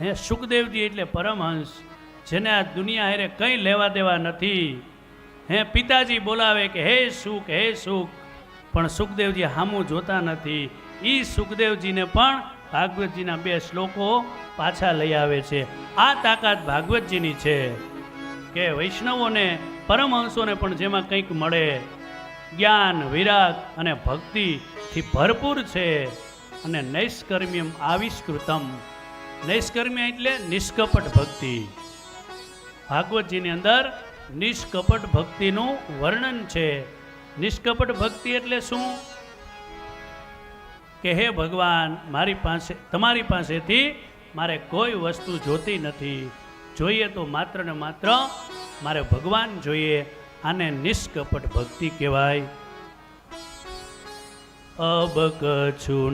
હે સુખદેવજી એટલે પરમહંસ, જેને આ દુનિયા હેરે કંઈ લેવા દેવા નથી. હે પિતાજી બોલાવે કે હે સુખ હે સુખ. પણ સુખદેવજી હામું જોતા નથી. એ સુખદેવજીને પણ ભાગવતજીના બે શ્લોકો પાછા લઈ આવે છે. આ તાકાત ભાગવતજીની છે કે વૈષ્ણવોને, પરમહંસોને પણ જેમાં કંઈક મળે. જ્ઞાન, વિરાગ અને ભક્તિથી ભરપૂર છે અને નૈષ્કર્મ્યમ આવિષ્કૃતમ. નૈષ્કર્મ્ય એટલે નિષ્કપટ ભક્તિ. ભાગવતજીની અંદર નિષ્કપટ ભક્તિનું વર્ણન છે. નિષ્કપટ ભક્તિ એટલે શું? કે હે ભગવાન, મારી પાસે, તમારી પાસેથી મારે કોઈ વસ્તુ જોતી નથી. જોઈએ તો માત્ર ને માત્ર મારે ભગવાન જોઈએ, આને નિષ્કપટ ભક્તિ કહેવાય. અબ કછુ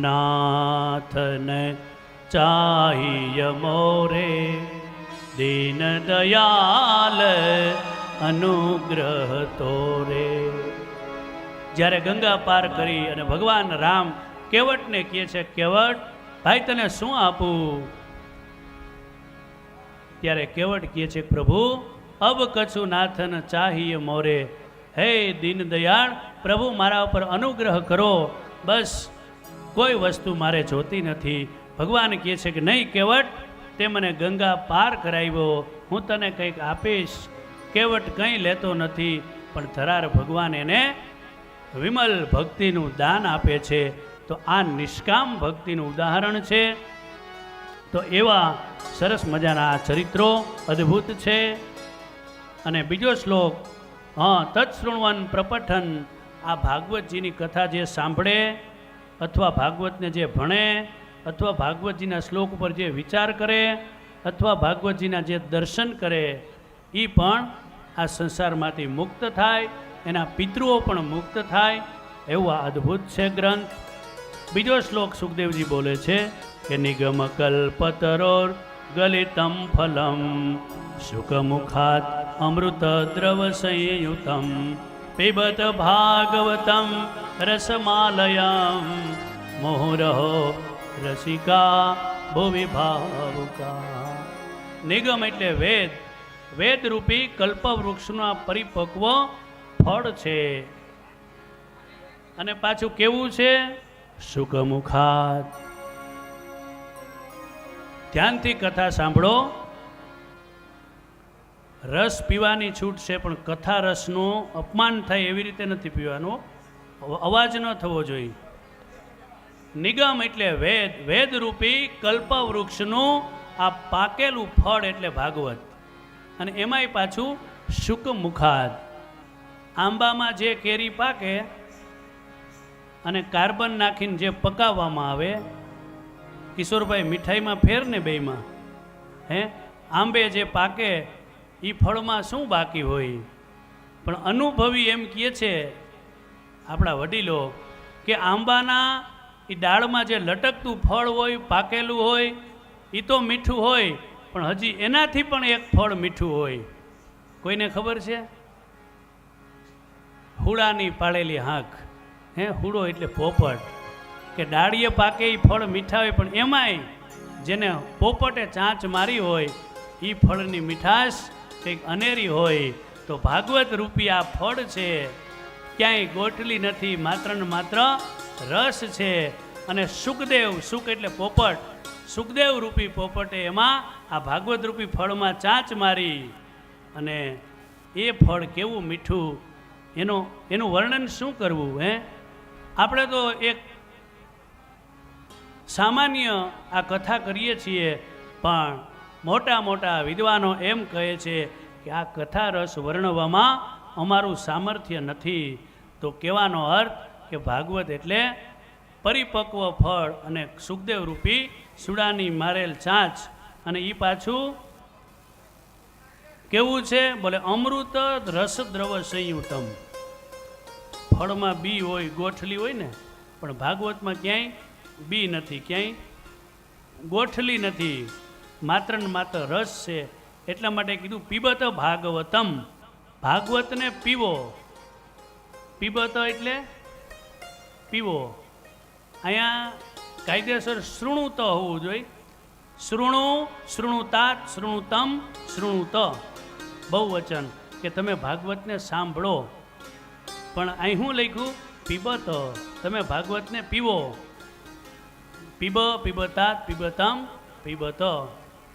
ચાહિય મોરે દીન દયાલ અનુગ્રહ તોરે જ્યારે ગંગા પાર કરી અને ભગવાન રામ કેવટને કહે છે, કેવટ, ભાઈ તને શું આપું? ત્યારે કેવટ કહે છે, પ્રભુ, અબ કછુ નાથન ચાહીએ મોરે. હે દીન દયાળ, પ્રભુ મારા ઉપર અનુગ્રહ કરો. બસ, કોઈ વસ્તુ મારે જોતી નથી. ભગવાન કહે છે કે નહીં, કેવટ, તે મને ગંગા પાર કરાવ્યો. હું તને કંઈક આપીશ. કેવટ કંઈ લેતો નથી, પણ ધરાર ભગવાન એને વિમલ ભક્તિનું દાન આપે છે. તો આ નિષ્કામ ભક્તિનું ઉદાહરણ છે. તો એવા સરસ મજાના આ ચરિત્રો અદ્ભુત છે. અને બીજો શ્લોક, હા તત્શૃણવન પ્રપઠન. આ ભાગવતજીની કથા જે સાંભળે, અથવા ભાગવતને જે ભણે અથવા ભાગવતજીના શ્લોક ઉપર જે વિચાર કરે અથવા ભાગવતજીના જે દર્શન કરે એ પણ આ સંસારમાંથી મુક્ત થાય, એના પિતૃઓ પણ મુક્ત થાય, એવું આ અદ્ભુત છે ગ્રંથ. બીજો શ્લોક સુખદેવજી બોલે છે કે, નિગમ કલ્પતરોર ગલિતમ ફલમ, સુખમુખાત અમૃત દ્રવ સંયુતમ, પિબત ભાગવતમ રસમાલયમ, મોહરહો રસિકા, ભુવિ ભાવુકા. નિગમ એટલે વેદ. વેદરૂપી કલ્પવૃક્ષના પરિપક્વ ફળ છે. અને પાછું કેવું છે? સુખમુખાત ધ્યાનથી કથા સાંભળો. રસ પીવાની છૂટ છે, પણ કથા રસનું અપમાન થાય એવી રીતે નથી પીવાનું. અવાજ ન થવો જોઈએ. નિગમ એટલે વેદ, વેદરૂપી કલ્પવૃક્ષનું આ પાકેલું ફળ એટલે ભાગવત. અને એમાંય પાછું શુકમુખાદ. આંબામાં જે કેરી પાકે અને કાર્બન નાખીને જે પકાવવામાં આવે, કિશોરભાઈ મીઠાઈમાં ફેર ને બેયમાં? હે? આંબે જે પાકે એ ફળમાં શું બાકી હોય? પણ અનુભવી એમ કહે છે આપણા વડીલો કે આંબાના એ ડાળમાં જે લટકતું ફળ હોય, પાકેલું હોય એ તો મીઠું હોય, પણ હજી એનાથી પણ એક ફળ મીઠું હોય. કોઈને ખબર છે? હુડાની પાળેલી હાંક. હે, હુડો એટલે પોપટ. કે ડાળીએ પાકે એ ફળ મીઠા હોય, પણ એમાંય જેને પોપટે ચાંચ મારી હોય એ ફળની મીઠાશ કંઈક અનેરી હોય, તો ભાગવત રૂપી આ ફળ છે. ક્યાંય ગોઠલી નથી, માત્ર ને માત્ર રસ છે અને સુખદેવ, સુખ એટલે પોપટ. સુખદેવ રૂપી પોપટે એમાં આ ભાગવત રૂપી ફળમાં ચાંચ મારી. અને એ ફળ કેવું મીઠું? એનો, એનું વર્ણન શું કરવું, હે? આપણે તો એક સામાન્ય આ કથા કરીએ છીએ, પણ મોટા મોટા વિદ્વાનો એમ કહે છે કે આ કથા રસ વર્ણવવામાં અમારું સામર્થ્ય નથી. તો કહેવાનો અર્થ કે ભાગવત એટલે પરિપક્વ ફળ અને સુખદેવ રૂપી સુડાની મારેલ ચાંચ. અને એ પાછું કેવું છે? બોલે, અમૃત રસ દ્રવ સંયુતમ. ફળમાં બી હોય, ગોઠલી હોય ને, પણ ભાગવતમાં ક્યાંય બી નથી, ક્યાંય ગોઠલી નથી. માત્ર ને માત્ર રસ છે. એટલા માટે કીધું, પીબત ભાગવતમ. ભાગવતને પીવો. પીબત એટલે પીવો. અહીંયા કાયદેસર શૃણુત હોવું જોઈએ. શૃણુ શૃણુતાત શૃણુતમ, શૃણુત. બહુવચન કે તમે ભાગવતને સાંભળો. પણ અહીં હું લખ્યું પીબત. તમે ભાગવતને પીવો. પીબ પીબતાત પીબતમ, પીબત.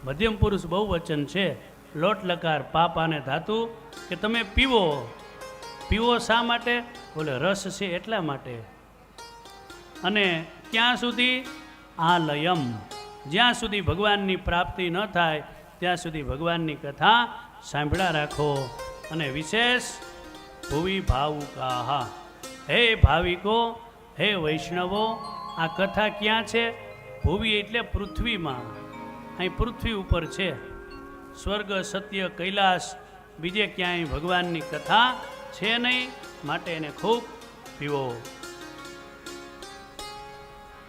મધ્યમ પુરુષ બહુવચન છે. લોટ લકાર, પાપ અને ધાતુ કે તમે પીવો. પીવો શા માટે? બોલે રસ છે એટલા માટે. અને ક્યાં સુધી આ લયમ જ્યાં સુધી ભગવાનની પ્રાપ્તિ ન થાય, ત્યાં સુધી ભગવાનની કથા સાંભળ્યા રાખો. અને વિશેષ, ભુવિ ભાવુકાહા. હે ભાવિકો, હે વૈષ્ણવો, આ કથા ક્યાં છે? ભુવિ એટલે પૃથ્વીમાં. અહીં પૃથ્વી ઉપર છે. સ્વર્ગ, સત્ય, કૈલાસ, બીજે ક્યાંય ભગવાનની કથા છે નહીં, માટે એને ખૂબ પીવો.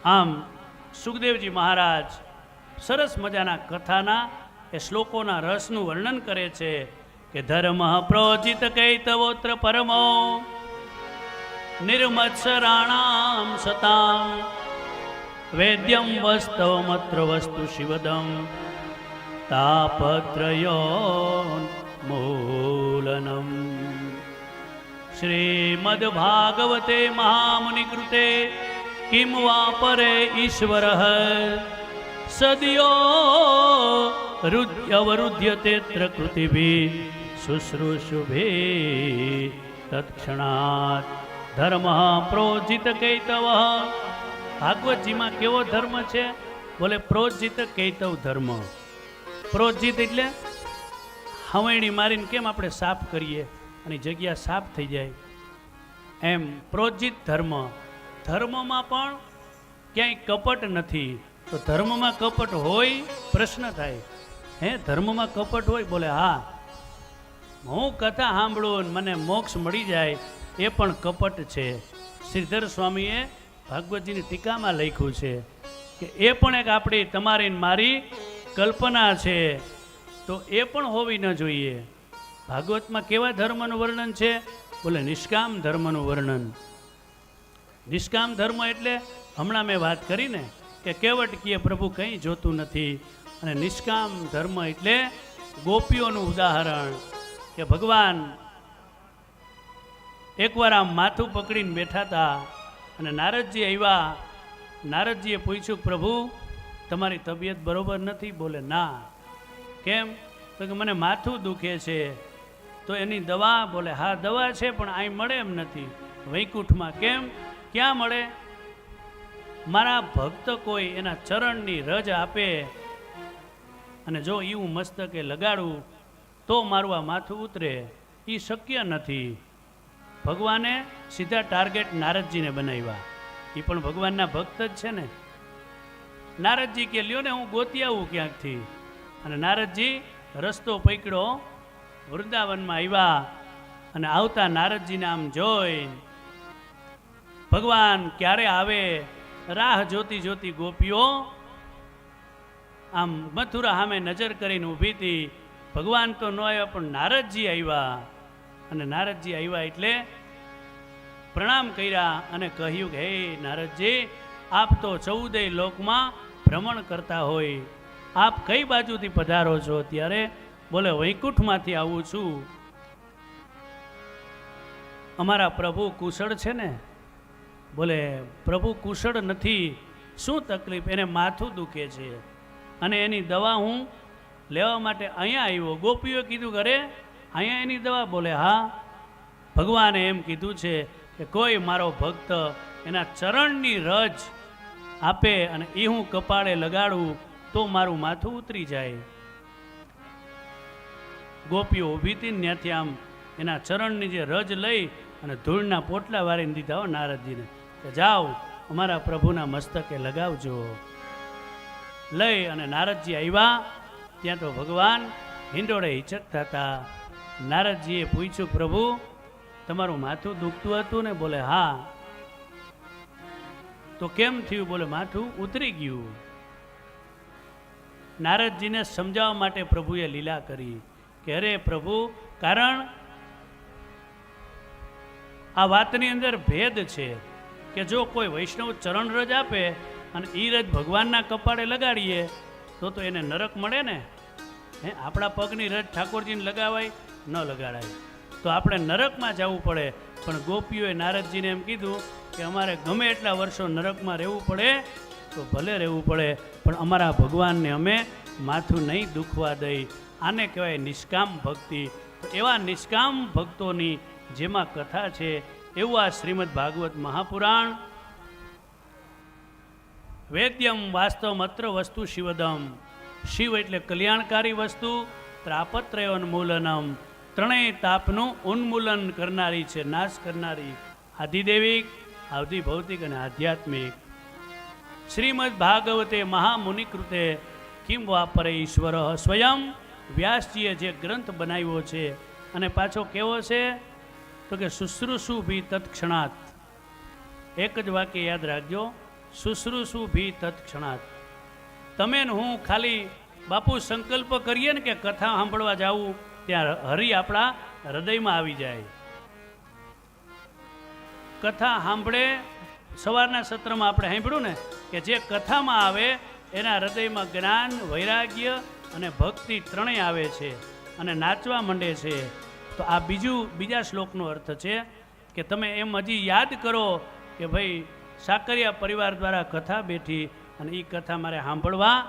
આમ સુખદેવજી મહારાજ સરસ મજાના કથાના એ શ્લોકોના રસનું વર્ણન કરે છે કે ધર્મ પ્રોજિત કૈતવોત્ર પરમો, નિર્મત્સરાણામ સતામ, વેદ્યમ વસ્તવમત્ર વસ્તુ શિવદમ તાપત્રયો મૂલનમ. શ્રીમદ્ભાગવતે મહામુનિકૃતે કિમ વા પરે ઈશ્વર સદયો અવરુધ્યતેત્ર કૃતિભી શુશ્રુશુભે તત્ક્ષણાત ધર્મ પ્રોજિત કૈતવ ભાગવતજીમાં કેવો ધર્મ છે બોલે પ્રોજિત કૈતવ ધર્મ પ્રોજિત એટલે હવેણી મારીને કેમ આપણે સાફ કરીએ અને જગ્યા સાફ થઈ જાય એમ પ્રોજિત ધર્મ ધર્મમાં પણ ક્યાંય કપટ નથી. તો ધર્મમાં કપટ હોય, પ્રશ્ન થાય. હે, ધર્મમાં કપટ હોય, બોલે, હા. હું કથા સાંભળું મને મોક્ષ મળી જાય, એ પણ કપટ છે. શ્રીધર સ્વામીએ ભાગવતજીની ટીકામાં લખ્યું છે કે એ પણ એક આપણી, તમારી મારી કલ્પના છે. તો એ પણ હોવી ન જોઈએ. ભાગવતમાં કેવા ધર્મનું વર્ણન છે? બોલે, નિષ્કામ ધર્મનું વર્ણન. નિષ્કામ ધર્મ એટલે હમણાં મેં વાત કરીને કે કેવટકીય પ્રભુ કંઈ જોતું નથી. અને નિષ્કામ ધર્મ એટલે ગોપીઓનું ઉદાહરણ કે ભગવાન એકવાર આમ માથું પકડીને બેઠા હતા અને નારદજી આવ્યા. નારદજીએ પૂછ્યું, પ્રભુ, તમારી તબિયત બરોબર નથી? બોલે, ના. કેમ? તો કે મને માથું દુખે છે. તો એની દવા, બોલે, હા, દવા છે, પણ અહીં મળે એમ નથી. વૈકુંઠમાં, કેમ? ક્યાં મળે? મારા ભક્ત કોઈ એના ચરણની રજ આપે અને જો એવું મસ્તકે લગાડું, તો મારું આ માથું ઉતરે. એ શક્ય નથી. ભગવાને સીધા ટાર્ગેટ નારદજીને બનાવ્યા. એ પણ ભગવાનના ભક્ત જ છે ને. નારદજી કે, લ્યો ને, હું ગોતી આવું ક્યાંકથી? અને નારદજી રસ્તો પકડ્યો, વૃંદાવનમાં આવ્યા અને આવતા નારદજીને આમ જોઈ ભગવાન ક્યારે આવે? રાહ જોતી જોતી ગોપીઓ આમ મથુરા સામે નજર કરીને ઊભી હતી. ભગવાન તો ન આવ્યા, પણ નારદજી આવ્યા. અને નારદજી આવ્યા એટલે પ્રણામ કર્યા અને કહ્યું કે, હે નારદજી, આપ તો ચૌદેય લોકમાં ભ્રમણ કરતા હોય. આપ કઈ બાજુથી પધારો છો ત્યારે બોલે, વૈકુંઠમાંથી આવું છું. અમારા પ્રભુ કુશળ છે ને? બોલે, પ્રભુ કુશળ નથી. શું તકલીફ? એને માથું દુખે છે. અને એની દવા હું લેવા માટે અહીંયા આવ્યો. ગોપીઓ કીધું, ઘરે, અહીંયા એની દવા. બોલે, હા. ભગવાને એમ કીધું છે કે, કોઈ મારો ભક્ત એના ચરણની રજ આપે અને એ હું કપાળે લગાડું, તો મારું માથું ઉતરી જાય. ગોપીઓ ઊભી હતી ત્યાંથી આમ એના ચરણની જે રજ લઈ અને ધૂળના પોટલા વાળીને દીધા હો નારદજીને. કે જાઓ, અમારા પ્રભુના મસ્તકે લગાવજો. લઈ અને નારદજી આવ્યા. ત્યાં તો ભગવાન હિંડોળે હિચકતા હતા. નારદજીએ પૂછ્યું, પ્રભુ, તમારું માથું દુખતું હતું ને? બોલે, હા. તો કેમ થયું? બોલે, માથું ઉતરી ગયું. નારદજીને સમજાવવા માટે પ્રભુએ લીલા કરી કે, અરે પ્રભુ, કારણ આ વાતની અંદર ભેદ છે. કે જો કોઈ વૈષ્ણવ ચરણ રજ આપે અને એ રજ ભગવાનના કપાળે લગાડીએ, તો તો એને નરક મળે ને? હે, આપણા પગની રજ ઠાકોરજીને લગાવાય, ન લગાડાય. તો આપણે નરકમાં જવું પડે. પણ ગોપીઓએ નારદજીને એમ કીધું કે અમારે ગમે એટલા વર્ષો નરકમાં રહેવું પડે, તો ભલે રહેવું પડે, પણ અમારા ભગવાનને અમે માથું નહીં દુખવા દઈ. આને કહેવાય નિષ્કામ ભક્તિ. તો એવા નિષ્કામ ભક્તોની જેમાં કથા છે એવું આ શ્રીમદ ભાગવત મહાપુરાણ. વેદ્યમ વાસ્તવમત્ર વસ્તુ શિવદમ. શિવ એટલે કલ્યાણકારી વસ્તુ ત્રાપત્રયોન્મૂલનમ ત્રણેય તાપનું ઉન્મૂલન કરનારી છે, નાશ કરનારી. આધિદેવિક આધિ ભૌતિક અને આધ્યાત્મિક. શ્રીમદ ભાગવતે મહામુનિકૃતે કિમ વાપરે ઈશ્વર સ્વયં વ્યાસજીએ જે ગ્રંથ બનાવ્યો છે અને પાછો કેવો છે? તો કે શુશ્રુષુ ભી તત્ક્ષણાત. એક જ વાક્ય યાદ રાખજો, શુશ્રુષુ ભી તત્ક્ષણાત. તમે ને હું ખાલી બાપુ સંકલ્પ કરીએ ને કે કથા સાંભળવા જાવું, ત્યાં હરિ આપણા હૃદયમાં આવી જાય. કથા સાંભળે, સવારના સત્રમાં આપણે સાંભળ્યું ને કે જે કથામાં આવે, એના હૃદયમાં જ્ઞાન, વૈરાગ્ય અને ભક્તિ ત્રણેય આવે છે અને નાચવા માંડે છે. તો આ બીજું, બીજા શ્લોકનો અર્થ છે કે તમે એમ હજી યાદ કરો કે ભાઈ સાકરિયા પરિવાર દ્વારા કથા બેઠી અને એ કથા મારે સાંભળવા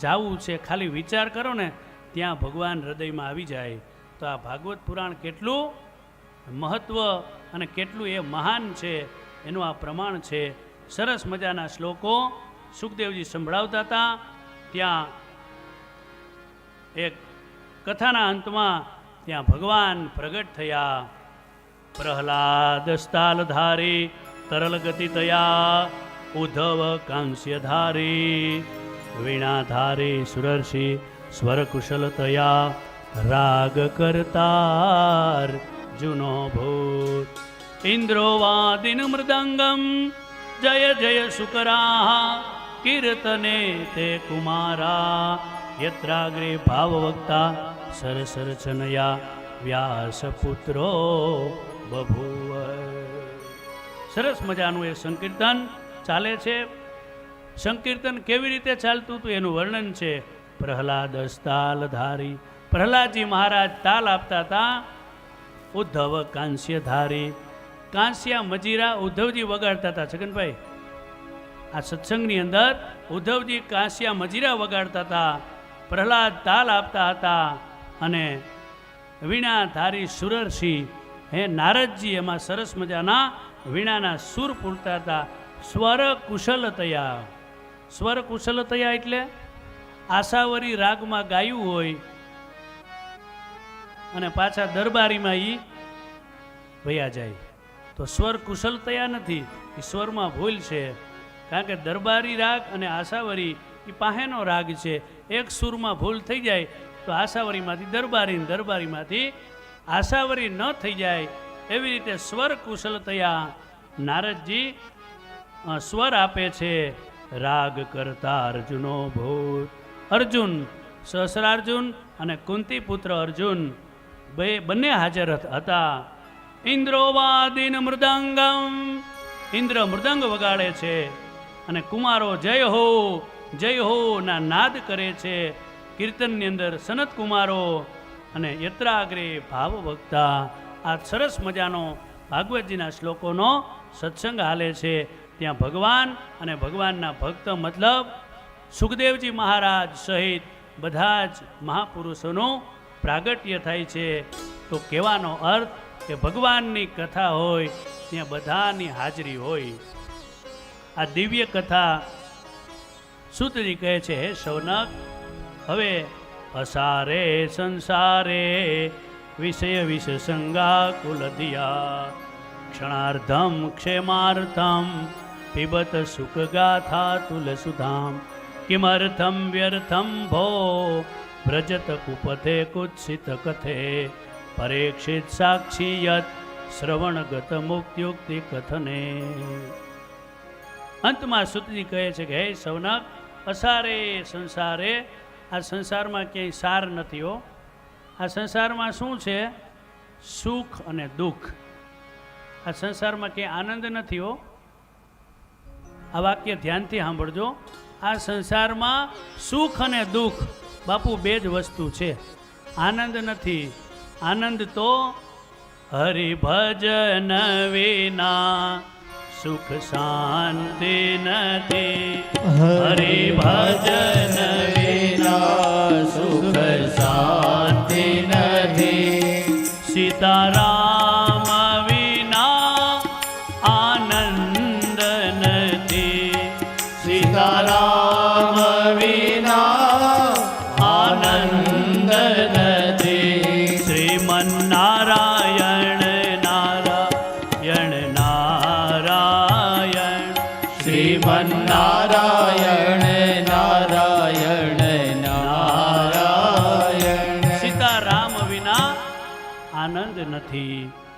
જાવું છે. ખાલી વિચાર કરો ને, ત્યાં ભગવાન હૃદયમાં આવી જાય. તો આ ભાગવત પુરાણ કેટલું મહત્વ અને કેટલું એ મહાન છે, એનું આ પ્રમાણ છે. સરસ મજાના શ્લોકો સુખદેવજી સંભળાવતા હતા. ત્યાં એક કથાના અંતમાં ત્યાં ભગવાન પ્રગટ થયા. પ્રહલાદ સ્થાલધારી તરલ ગતિ તયા, ઉદ્ધવ કાંસ્યધારી, વીણાધારી, સુરર્ષિ સ્વર કુશલતયા રાગ કરતાર જુનો ભૂત ઇન્દ્રોવાદિન મૃદંગમ, જય જય સુકરા કીર્તને તે કુમારા, યત્રાગ્રે ભાવવક્તા સરસરચનયા વ્યાસપુત્રો બભૂવ સરસ મજાનું એ સંકીર્તન ચાલે છે. સંકીર્તન કેવી રીતે ચાલતું હતું એનું વર્ણન છે. પ્રહલાદ તાલધારી પ્રહલાદજી મહારાજ તાલ આપતા હતા. ઉદ્ધવ કાંસ્યધારી, કાંસ્યા મજીરા ઉદ્ધવજી વગાડતા હતા. છગનભાઈ, આ સત્સંગની અંદર ઉદ્ધવજી કાંસ્યા મજીરા વગાડતા હતા. પ્રહલાદ તાલ આપતા હતા. અને વીણાધારી સુરરસિંહ, હે નારદજી, એમાં સરસ મજાના વીણાના સુર પૂરતા હતા. સ્વર કુશલતયા સ્વર કુશલતયા એટલે આશાવરી રાગમાં ગાયું હોય અને પાછા દરબારીમાં એ વયા જાય. તો સ્વર કુશલતયા નથી એ સ્વરમાં ભૂલ છે. કારણ કે દરબારી રાગ અને આશાવરી એ પાસેનો રાગ છે. એક સુરમાં ભૂલ થઈ જાય તો આશાવરીમાંથી દરબારી દરબારીમાંથી આશાવરી ન થઈ જાય એવી રીતે સ્વર કુશલતયા નારદજી સ્વર આપે છે, રાગ કરતા અર્જુનો ભૂત અર્જુન, સહસ્રાર્જુન અને કુંતી પુત્ર અર્જુન બે, બંને હાજર હતા. ઇન્દ્રોવાદિન મૃદંગમ. ઇન્દ્ર મૃદંગ વગાડે છે અને કુમારો જય હો જય હો ના નાદ કરે છે. કીર્તનની અંદર સનત કુમારો અને યત્રાગ્રે ભાવ વક્તા. આ સરસ મજાનો ભાગવતજીના શ્લોકોનો સત્સંગ હાલે છે. ત્યાં ભગવાન અને ભગવાનના ભક્ત મતલબ સુખદેવજી મહારાજ સહિત બધા જ મહાપુરુષોનું પ્રાગટ્ય થાય છે. તો કહેવાનો અર્થ કે ભગવાનની કથા હોય, ત્યાં બધાની હાજરી હોય. આ દિવ્ય કથા સૂત્રી કહે છે, હે શૌનક હવે અસારે સંસારે વિષય વિષસંગા કુલધિયા. ક્ષણાર્ધમ, ક્ષેમાર્થમ, પિબત સુખ ગાથા તુલસુધામ. કિમર્થમ, વ્યર્થમ ભો, વ્રજત કુપથે કુત્સિત કથે. પરેક્ષિત સાક્ષી યત શ્રવણગત મુક્ત્યુક્તિ કથને. અંતમાં સુતજી કહે છે કે, હે સૌનક અસારે સંસારે આ સંસારમાં ક્યાંય સાર નથી હો. આ સંસારમાં શું છે? સુખ અને દુઃખ. આ સંસારમાં ક્યાંય આનંદ નથી હો. આ વાક્ય ધ્યાનથી સાંભળજો. આ સંસારમાં સુખ અને દુઃખ બાપુ બે જ વસ્તુ છે. આનંદ નથી. આનંદ તો હરિભજન વિના. સુખ શાંતિ નથી. હરિભજન વિના. સુખ શાંતિ નથી સીતારામ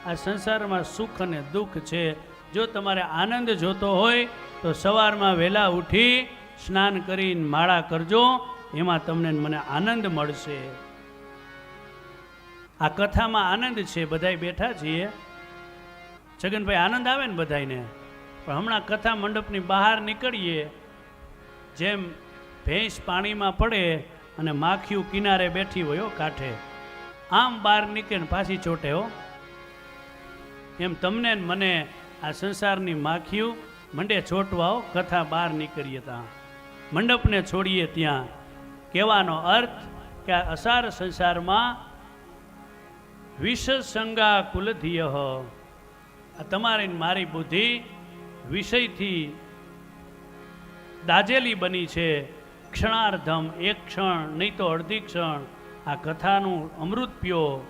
આ સંસારમાં સુખ અને દુઃખ છે. જો તમારે આનંદ જોતો હોય, તો સવારમાં વહેલા ઉઠી સ્નાન કરીને માળા કરજો. એમાં તમને મને આનંદ મળશે. આ કથામાં આનંદ છે, બધાય બેઠા છીએ. છગનભાઈ, આનંદ આવે ને બધાયને? પણ હમણાં કથા મંડપની બહાર નીકળીએ. જેમ ભેંસ પાણીમાં પડે અને માખીયું કિનારે બેઠી હોય કાંઠે. આમ બહાર નીકળે પાછી ચોટે હો. એમ તમને મને આ સંસારની માખીયું મંડે છોટવાઓ કથા બહાર નીકળીએ ત્યાં મંડપને છોડીએ ત્યાં. કહેવાનો અર્થ કે આ અસાર સંસારમાં વિષસંગા કુલધિય આ તમારી મારી બુદ્ધિ વિષયથી દાજેલી બની છે. ક્ષણાર્ધમ એક ક્ષણ, નહીં તો અડધી ક્ષણ. આ કથાનું અમૃત પીઓ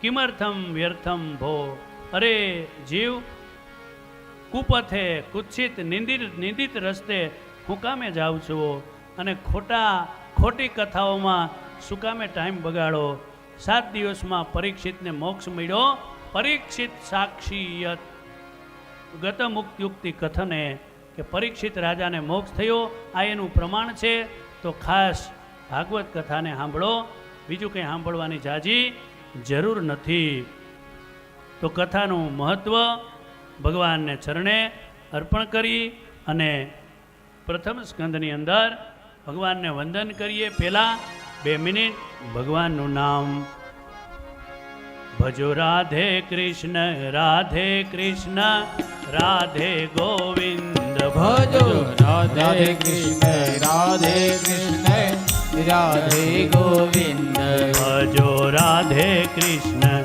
કિમર્થમ વ્યર્થમ ભો. અરે જીવ, કુપથે કુચ્છિત નિંદિત નિંદિત રસ્તે હું કામે જાઉં છું અને ખોટા, ખોટી કથાઓમાં શું કામે ટાઈમ બગાડો. સાત દિવસમાં પરીક્ષિતને મોક્ષ મળ્યો. પરીક્ષિત સાક્ષીયત. ગત મુક્તિયુક્તિ કથને કે પરીક્ષિત રાજાને મોક્ષ થયો, આ એનું પ્રમાણ છે. તો ખાસ ભાગવત કથાને સાંભળો. બીજું કંઈ સાંભળવાની જાજી જરૂર નથી. તો કથાનું મહત્ત્વ ભગવાનને ચરણે અર્પણ કરી અને પ્રથમ સ્કંદની અંદર ભગવાનને વંદન કરીએ. પહેલાં બે મિનિટ ભગવાનનું નામ. ભજો રાધે કૃષ્ણ રાધે કૃષ્ણ રાધે ગોવિંદ. ભજો રાધે કૃષ્ણ રાધે કૃષ્ણ રાધે ગોવિંદ. ભજો રાધે કૃષ્ણ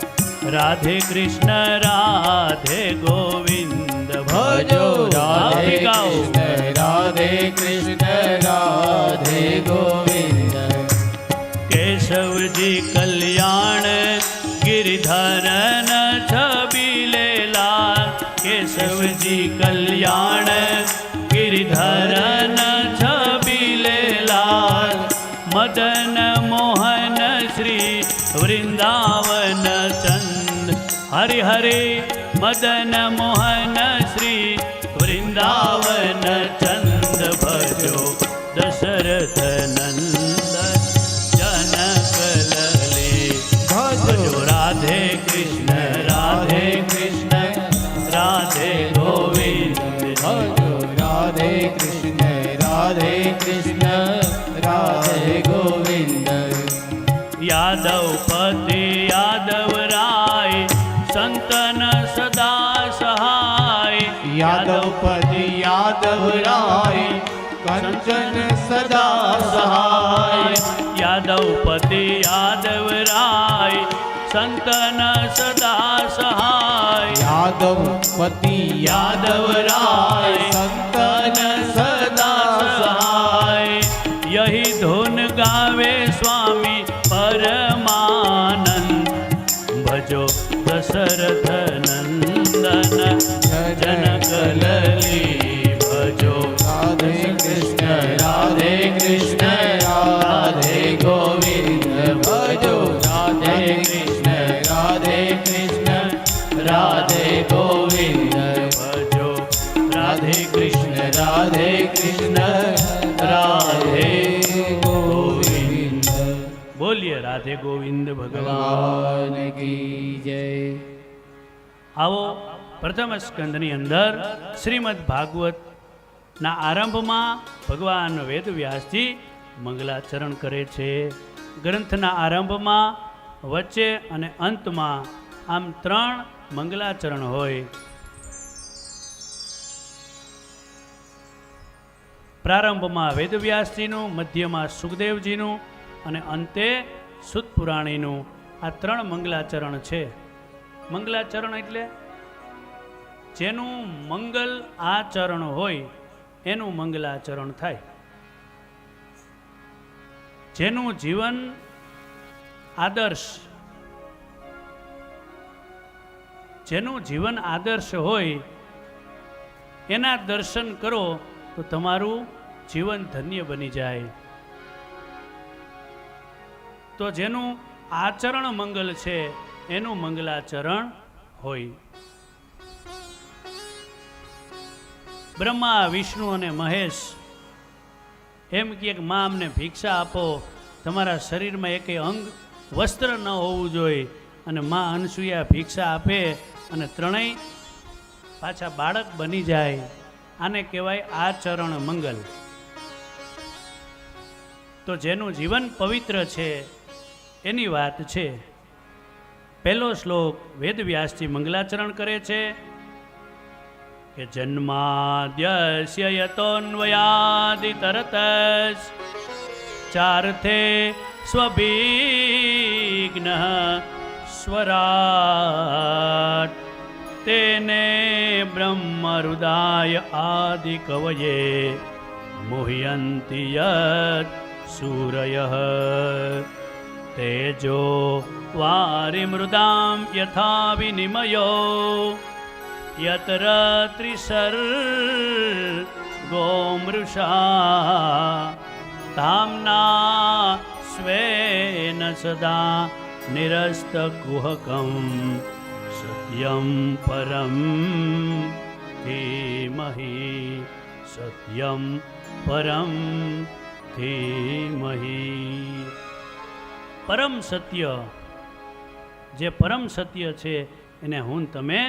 રાધે કૃષ્ણ રાધે ગોવિંદ ભજો રાધે. કૃષ્ણ રાધે કૃષ્ણ રાધે ગોવિંદ કેશવજી કલ્યાણ ગિરિધરન હરિ મદન મોહન શ્રી વૃંદાવન ચંદ ભજો દશરથ નંદ જનક લલી ભજો રાધે કૃષ્ણ રાધે કૃષ્ણ રાધે ગોવિંદ ભજો રાધે કૃષ્ણ રાધે કૃષ્ણ રાધે ગોવિંદ યાદવ પતિ સદા સહાય યાદવ પતિ યાદવ રાય સંતન સદા સહાય યહી ધૂન ગાવે સ્વામી પરમાનંદ ભજો દશરથ ગોવિંદ ભજો. રાધે કૃષ્ણ રાધે કૃષ્ણ બોલીએ, રાધે ગોવિંદ ભગવાન આવો પ્રથમ સ્કંદની અંદર શ્રીમદ ભાગવત ના આરંભમાં ભગવાન વેદવ્યાસજી મંગલાચરણ કરે છે. ગ્રંથના આરંભમાં વચ્ચે અને અંતમાં આમ ત્રણ મંગલાચરણ હોય. પ્રારંભમાં વેદવ્યાસજીનું, મધ્યમાં સુખદેવજીનું અને અંતે સુતપુરાણીનું. આ ત્રણ મંગલાચરણ છે. મંગલાચરણ એટલે જેનું મંગલ આચરણ હોય, એનું મંગલાચરણ થાય. જેનું જીવન આદર્શ જેનું જીવન આદર્શ હોય, એના દર્શન કરો તો તમારું જીવન ધન્ય બની જાય. તો જેનું આચરણ મંગલ છે, એનું મંગલાચરણ હોય. બ્રહ્મા, વિષ્ણુ અને મહેશ, એમ કે મા અમને ભિક્ષા આપો, તમારા શરીરમાં એકે અંગ વસ્ત્ર ન હોવું જોઈએ, અને મા અનસૂયા ભિક્ષા આપે અને ત્રણેય પાછા બાળક બની જાય. આને કહેવાય આચરણ મંગલ. તો જેનું જીવન પવિત્ર છે, એની વાત છે. પહેલો શ્લોક વેદવ્યાસજી મંગલાચરણ કરે છે કે તરત ચાર્થે સ્વભિઘ્ન स्वरा तेने ब्रह्मरुदाय आदिकवये मुह्यन्ति यत् सूरयः। तेजो वारिमृदां यथा विनिमयो यतरत्रिसर गोमृषा ताम्ना स्वेन सदा निरस्तकुहकं सत्यं परं धीमहि सत्यं પરમ ધીમહી પરમ સત્ય જે પરમ સત્ય છે એને હું ને તમે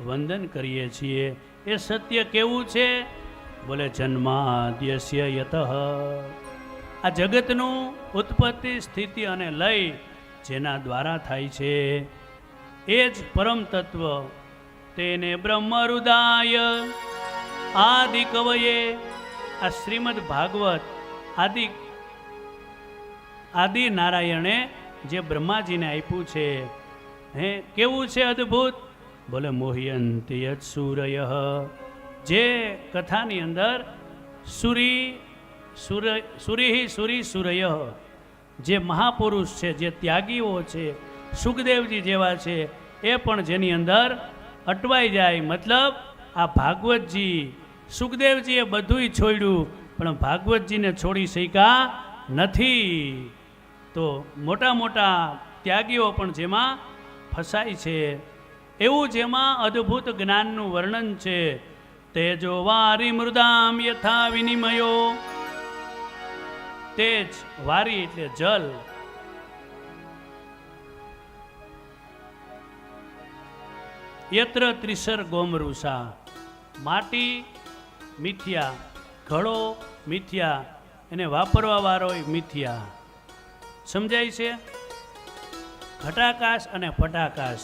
વંદન કરીએ છીએ એ સત્ય કેવું છે બોલે જન્માદ્યસ્ય યત આ જગતનું ઉત્પત્તિ સ્થિતિ અને લય જેના દ્વારા થાય છે. એ જ પરમ તત્વ તેને બ્રહ્મરુદાય આદિ કવયે આ શ્રીમદ ભાગવત આદિ આદિ નારાયણે જે બ્રહ્માજીને આપ્યું છે, હે, કેવું છે અદ્ભુત? બોલે, મોહ્યંતિ યત સૂરય. જે કથાની અંદર સુરી સુર સુરી સુરી સૂરય જે મહાપુરુષ છે, જે ત્યાગીઓ છે, સુખદેવજી જેવા છે, એ પણ જેની અંદર અટવાઈ જાય. મતલબ આ ભાગવતજી, સુખદેવજીએ બધુંય છોડ્યું, પણ ભાગવતજીને છોડી શક્યા નથી. તો મોટા મોટા ત્યાગીઓ પણ જેમાં ફસાય છે. એવું જેમાં અદ્ભુત જ્ઞાનનું વર્ણન છે. તેજો વારી મૃદામ યથા વિનિમયો. તેજ, વારી એટલે જલ. યત્ર ત્રિસર ગોમરુષા માટી મિથ્યા ઘડો મિથ્યા એને વાપરવા વાળો મિથ્યા સમજાય છે? ઘટાકાશ અને પટાકાશ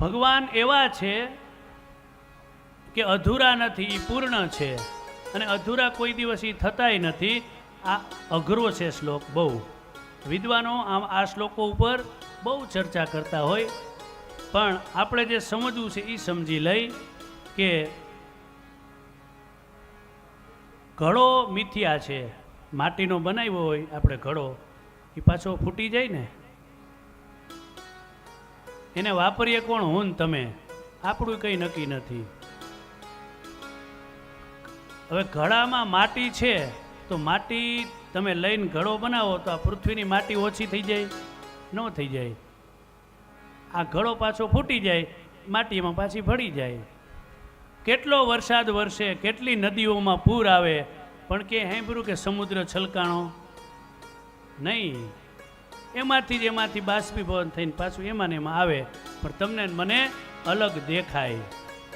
ભગવાન એવા છે કે અધૂરા નથી પૂર્ણ છે. અને અધૂરા કોઈ દિવસ એ થતાય નથી. આ અઘરો છે શ્લોક બહુ. વિદ્વાનો આમ આ શ્લોકો ઉપર બહુ ચર્ચા કરતા હોય. પણ આપણે જે સમજવું છે એ સમજી લઈ કે ઘડો મિથ્યા છે. માટીનો બનાવ્યો હોય આપણે ઘડો એ પાછો ફૂટી જાય ને. એને વાપરીએ કોણ? હું તમે. આપણું કંઈ નક્કી નથી. હવે ઘડામાં માટી છે, તો માટી તમે લઈને ઘડો બનાવો તો આ પૃથ્વીની માટી ઓછી થઈ જાય, ન થઈ જાય. આ ઘડો પાછો ફૂટી જાય, માટીમાં પાછી ભળી જાય. કેટલો વરસાદ વરસે, કેટલી નદીઓમાં પૂર આવે, પણ કે હેંભરું કે સમુદ્ર છલકાણો? નહીં. એમાંથી જ એમાંથી બાષ્પીભવન થઈને પાછું એમાં ને એમાં આવે, પણ તમને મને અલગ દેખાય.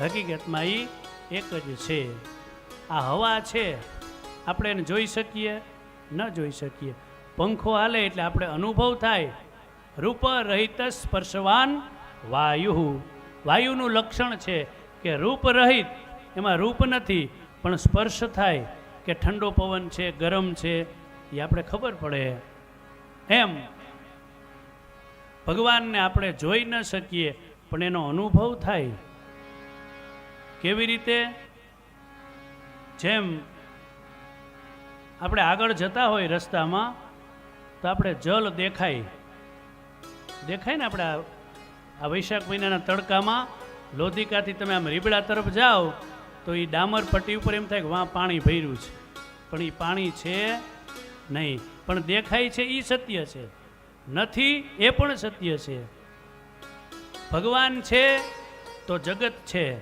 હકીકતમાં એ એક જ છે. આ હવા છે. આપણે એને જોઈ શકીએ, ન જોઈ શકીએ. પંખો હાલે એટલે આપણે અનુભવ થાય. રૂપ રહિત સ્પર્શવાન વાયુ વાયુનું લક્ષણ છે કે રૂપ રહિત એમાં રૂપ નથી, પણ સ્પર્શ થાય કે ઠંડો પવન છે, ગરમ છે, એ આપણે ખબર પડે. એમ. ભગવાનને આપણે જોઈ ન શકીએ, પણ એનો અનુભવ થાય. કેવી રીતે? જેમ આપણે આગળ જતા હોય રસ્તામાં, તો આપણે જલ દેખાય. દેખાય ને આપણે આ- વૈશાખ મહિનાના તડકામાં, લોધિકાથી તમે આમ રીબડા તરફ જાઓ, તો એ ડામર પટ્ટી ઉપર એમ થાય કે વાં પાણી ભર્યું છે. પણ એ પાણી છે નહીં. પણ દેખાય છે એ સત્ય છે. નથી, એ પણ સત્ય છે. ભગવાન છે તો જગત છે.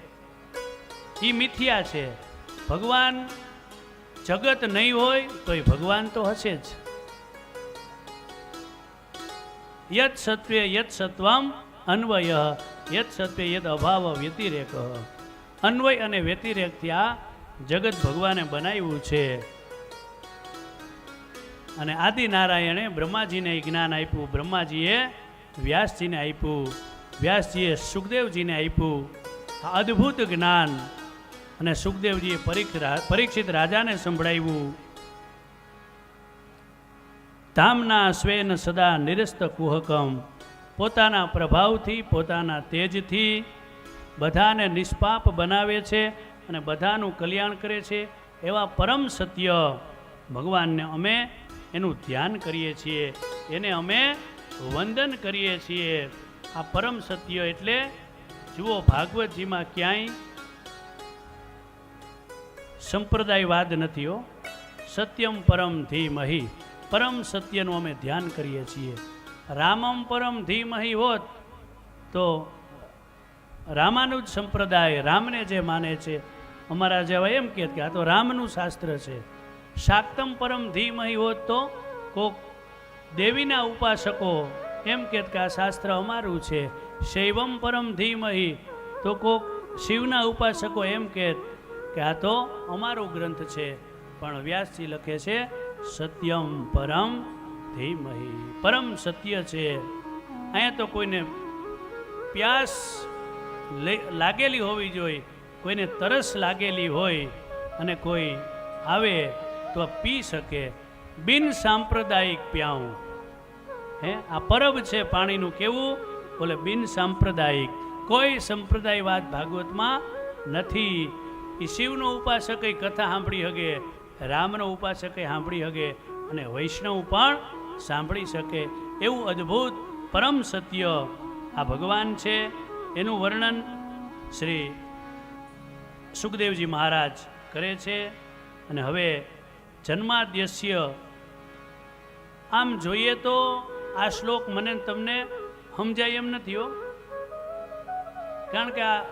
એ મિથ્યા છે. ભગવાન જગત નહીં હોય તો એ ભગવાન તો હશે જ. યત સત્વે યત સત્વમ અન્વય, યત સત્વે યદ અભાવ વ્યતિરેક. અન્વય અને વ્યતિરેકથી આ જગત ભગવાને બનાવ્યું છે. અને આદિનારાયણે બ્રહ્માજીને જ્ઞાન આપ્યું. બ્રહ્માજીએ વ્યાસજીને આપ્યું. વ્યાસજીએ સુખદેવજીને આપ્યું. આ અદ્ભુત જ્ઞાન અને સુખદેવજીએ પરીક્ષિત રાજાને સંભળાવ્યું. ધામના સ્વેન સદા નિરસ્ત કુહકમ. પોતાના પ્રભાવથી, પોતાના તેજથી બધાને નિષ્પાપ બનાવે છે અને બધાનું કલ્યાણ કરે છે એવા પરમ સત્ય ભગવાનને અમે એનું ધ્યાન કરીએ છીએ. એને અમે વંદન કરીએ છીએ. આ પરમ સત્ય એટલે જુઓ ભાગવતજીમાં ક્યાંય સંપ્રદાયવાદ નથી હો. સત્યમ પરમ ધીમહી. પરમ સત્યનું અમે ધ્યાન કરીએ છીએ. રામમ પરમ ધીમહી હોત તો રામાનુજ સંપ્રદાય રામને જે માને છે, અમારા જેવા એમ કહે કે આ તો રામનું શાસ્ત્ર છે. શાક્તમ પરમ ધીમહી હોત તો કોક દેવીના ઉપાસકો એમ કહેત કે આ શાસ્ત્ર અમારું છે. શૈવમ પરમ ધીમહી તો કોક શિવના ઉપાસકો એમ કહેત કે આ તો અમારો ગ્રંથ છે, પણ વ્યાસજી લખે છે, સત્યમ પરમ ધીમહી. પરમ સત્ય છે. અહીંયા તો કોઈને પ્યાસ લાગેલી હોવી જોઈએ, કોઈને તરસ લાગેલી હોય અને કોઈ આવે તો પી શકે. બિન સાંપ્રદાયિક પ્યાઉં. હે, આ પરબ છે પાણીનું કેવું? બોલે, બિન સાંપ્રદાયિક. કોઈ સંપ્રદાયવાદ ભાગવતમાં નથી. એ શિવનો ઉપાસક કથા સાંભળી શકે રામનો ઉપાસક સાંભળી શકે અને વૈષ્ણવ પણ સાંભળી શકે. એવું અદ્ભુત પરમ સત્ય આ ભગવાન છે. એનું વર્ણન શ્રી સુખદેવજી મહારાજ કરે છે અને હવે જન્માદ્યસ્ય. આમ જોઈએ તો આ શ્લોક મને તમને સમજાય એમ નથી હો. કારણ કે આ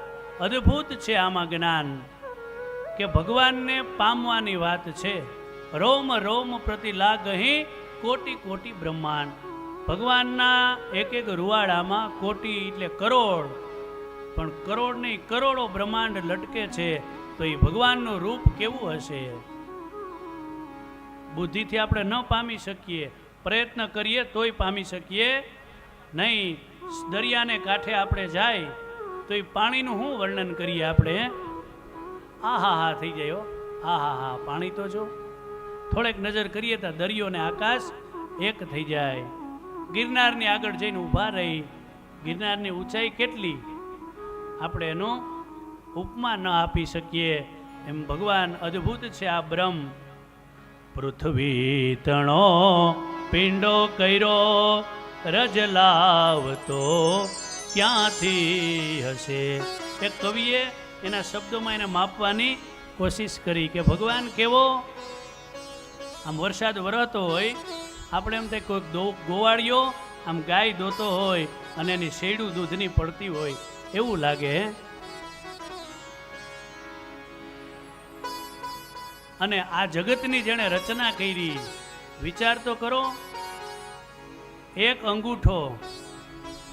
અદ્ભુત છે આમાં જ્ઞાન. કે ભગવાનને પામવાની વાત છે. રોમ રોમ પ્રતિ લાગહી કોટી કોટી બ્રહ્માંડ. ભગવાનના એક એક રૂવાડામાં કોટી એટલે કરોડ. પણ કરોડ નહીં કરોડો બ્રહ્માંડ લટકે છે, તો એ ભગવાનનું રૂપ કેવું હશે? બુદ્ધિથી આપણે ન પામી શકીએ. પ્રયત્ન કરીએ તોય પામી શકીએ નહીં. દરિયાને કાંઠે આપણે જાય તો એ પાણીનું શું વર્ણન કરીએ આપણે? આ હા હા, થઈ જાય હો. હા હા હા, પાણી તો જો. થોડેક નજર કરીએ તો દરિયો ને આકાશ એક થઈ જાય. ગિરનારની આગળ જઈને ઊભા રહી. ગિરનારની ઊંચાઈ કેટલી? આપણે એનું ઉપમા ન આપી શકીએ. એમ ભગવાન અદ્ભુત છે આ બ્રહ્મ. પૃથ્વી તણો પિંડો કર્યો, રજ લાવતો ક્યાંથી હશે? એ કવિએ એના શબ્દોમાં એને માપવાની કોશિશ કરી કે ભગવાન કેવો? આમ વરસાદ વરતો હોય, આપણે એમ થાય કોઈક ગોવાળિયો આમ ગાય દોતો હોય અને એની શેડું દૂધની પડતી હોય, એવું લાગે અને આ જગતની જેણે રચના કરી, વિચાર તો કરો, એક અંગૂઠો,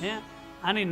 હે? આની